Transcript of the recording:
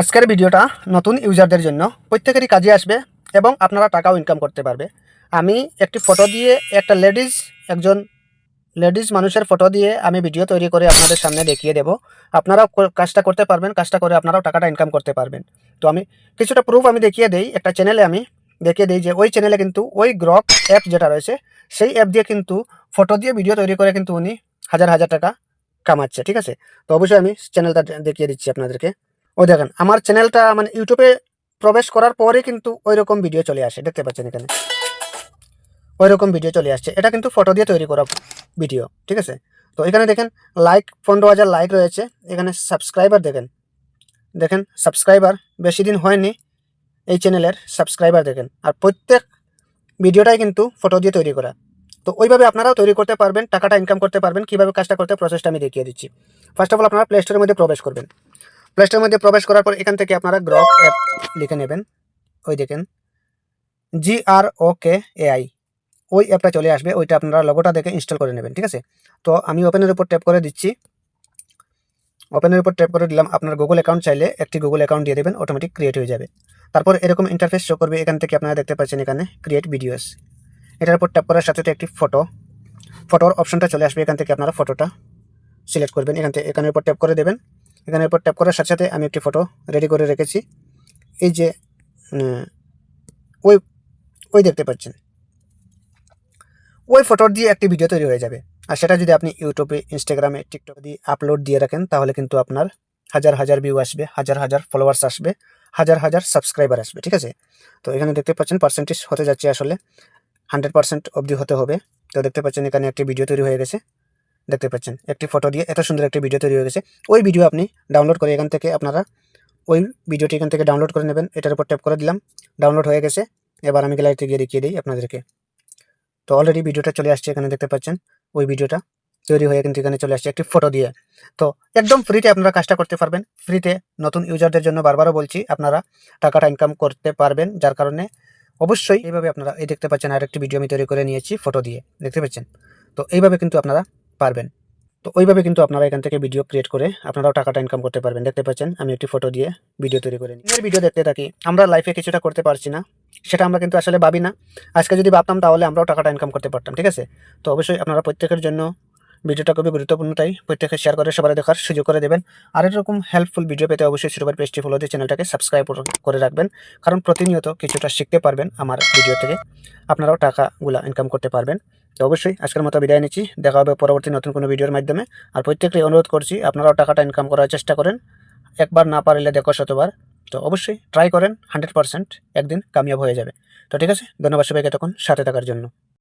আজকের ভিডিওটা নতুন ইউজারদের জন্য প্রত্যেকেরই কাজে আসবে এবং আপনারা টাকাও ইনকাম করতে পারবে। আমি একটি ফটো দিয়ে একটা লেডিস একজন লেডিস মানুষের ফটো দিয়ে আমি ভিডিও তৈরি করে আপনাদের সামনে দেখিয়ে দেব। আপনারাও কাজটা করতে পারবেন, কাজটা করে আপনারাও টাকাটা ইনকাম করতে পারবেন। তো আমি কিছুটা প্রুফ আমি দেখিয়ে দেই, একটা চ্যানেলে আমি দেখিয়ে দিই যে ওই চ্যানেলে কিন্তু ওই গ্রক অ্যাপ যেটা রয়েছে, সেই অ্যাপ দিয়ে কিন্তু ফটো দিয়ে ভিডিও তৈরি করে কিন্তু উনি হাজার হাজার টাকা কামাচ্ছে, ঠিক আছে? তো অবশ্যই আমি চ্যানেলটা দেখিয়ে দিচ্ছি আপনাদেরকে। ওই দেখেন, আমার চ্যানেলটা মানে ইউটিউবে প্রবেশ করার পরে কিন্তু ওই রকম ভিডিও চলে আসে, দেখতে পাচ্ছেন এখানে। ওই রকম ভিডিও চলে আসছে। এটা কিন্তু ফটো দিয়ে তৈরি করা ভিডিও ঠিক আছে? তো এখানে দেখেন লাইক পনেরো হাজার লাইক রয়েছে। এখানে সাবস্ক্রাইবার দেখেন দেখেন সাবস্ক্রাইবার বেশি দিন হয়নি এই চ্যানেলের সাবস্ক্রাইবার দেখেন। আর প্রত্যেক ভিডিওটাই কিন্তু ফটো দিয়ে তৈরি করা। তো ওইভাবে আপনারাও তৈরি করতে পারবেন, টাকাটা ইনকাম করতে পারবেন, কীভাবে কাজটা করতে প্রসেসটা আমি দেখিয়ে দিচ্ছি। ফার্স্ট অফ অল আপনারা প্লে স্টোরের মধ্যে প্রবেশ করবেন। প্লে মধ্যে প্রবেশ করার পর এখান থেকে আপনারা গ্রক অ্যাপ লিখে নেবেন। ওই দেখেন। জি আর ও কে এআই ওই অ্যাপটা চলে আসবে। ওইটা আপনারা লগোটা দেখে ইনস্টল করে নেবেন, ঠিক আছে? তো আমি ওপেনের উপর ট্যাপ করে দিচ্ছি। ওপেনের উপর ট্যাপ করে দিলাম। আপনার গুগল অ্যাকাউন্ট চাইলে একটি গুগল অ্যাকাউন্ট দিয়ে দেবেন অটোমেটিক ক্রিয়েট হয়ে যাবে। তারপর এরকম ইন্টারফেস শো করবে। এখান থেকে আপনারা দেখতে পাচ্ছেন এখানে ক্রিয়েট ভিডিওস এটার উপর ট্যাপ করার সাথে সাথে একটি ফটো ফটোর অপশনটা চলে আসবে। এখান থেকে আপনারা ফটোটা সিলেক্ট করবেন। এখান থেকে এখানের উপর ট্যাপ করে দেবেন। এখানের উপর ট্যাপ করার সাথে সাথে আমি একটি ফটো রেডি করে রেখেছি। এই যে ওই ওই দেখতে পাচ্ছেন। ওই ফটোর দিয়ে একটি ভিডিও তৈরি হয়ে যাবে। আর সেটা যদি আপনি ইউটিউবে ইনস্টাগ্রামে টিকটকে দিয়ে আপলোড দিয়ে রাখেন, তাহলে কিন্তু আপনার হাজার হাজার ভিউ আসবে, হাজার হাজার ফলোয়ার্স আসবে, হাজার হাজার সাবস্ক্রাইবার আসবে, ঠিক আছে? তো এখানে দেখতে পাচ্ছেন পার্সেন্টেজ হতে যাচ্ছে আসলে হান্ড্রেড পার্সেন্ট অবধি হতে হবে। তো দেখতে পাচ্ছেন এখানে একটি ভিডিও তৈরি হয়ে গেছে। দেখতে পাচ্ছেন। একটি ফটো দিয়ে এত সুন্দর একটি ভিডিও তৈরি হয়ে গেছে। ওই ভিডিও আপনি ডাউনলোড করে এখান থেকে আপনারা ওই ভিডিওটি এখান থেকে ডাউনলোড করে নেবেন। এটার উপর ট্যাপ করে দিলাম। ডাউনলোড হয়ে গেছে। এবার আমি গ্যালারিতে গিয়ে দেখিয়ে দিই আপনাদেরকে। তো অলরেডি ভিডিওটা চলে আসছে এখানে দেখতে পাচ্ছেন। ওই ভিডিওটা তৈরি হয়ে কিন্তু এখানে চলে আসছে একটি ফটো দিয়ে। তো একদম ফ্রিতে আপনারা কাজটা করতে পারবেন। ফ্রিতে নতুন ইউজারদের জন্য বারবারও বলছি, আপনারা টাকাটা ইনকাম করতে পারবেন। যার কারণে অবশ্যই এইভাবে আপনারা, এই দেখতে পাচ্ছেন আরেকটি ভিডিও আমি তৈরি করে নিয়েছি ফটো দিয়ে। দেখতে পাচ্ছেন? তো এইভাবে কিন্তু আপনারা পারবেন। তো ওইভাবে কিন্তু আপনারা এখান থেকে ভিডিও ক্রিয়েট করে আপনারাও টাকাটা ইনকাম করতে পারবেন। দেখতে পাচ্ছেন, আমি একটি ফটো দিয়ে ভিডিও তৈরি করে নিই এর ভিডিও দেখতে থাকি, আমরা লাইফে কিছুটা করতে পারছি না, সেটা আমরা কিন্তু আসলে ভাবি না। আজকে যদি ভাবতাম তাহলে আমরাও টাকাটা ইনকাম করতে পারতাম, ঠিক আছে? তো অবশ্যই আপনারা প্রত্যেকের জন্য ভিডিওটা খুবই গুরুত্বপূর্ণ, তাই প্রত্যেকে শেয়ার করে সবার দেখার সুযোগ করে দেবেন। আর এরকম হেল্পফুল ভিডিও পেতে অবশ্যই সুরবার পেজটি ফলো দিয়ে চ্যানেলটাকে সাবস্ক্রাইব করে রাখবেন। কারণ প্রতিনিয়ত কিছুটা শিখতে পারবেন আমার ভিডিও থেকে। আপনারাও টাকাগুলা ইনকাম করতে পারবেন। তো অবশ্যই আজকের মতো বিদায় নিচ্ছি। দেখা হবে পরবর্তী নতুন কোনো ভিডিওর মাধ্যমে। আর প্রত্যেককে অনুরোধ করছি, আপনারাও টাকাটা ইনকাম করার চেষ্টা করেন। একবার না পারলে দেখো শতবার। তো অবশ্যই ট্রাই করেন হান্ড্রেড পার্সেন্ট একদিন কামিয়াব হয়ে যাবে। তো ঠিক আছে, ধন্যবাদ সবাইকে তখন সাথে থাকার জন্য।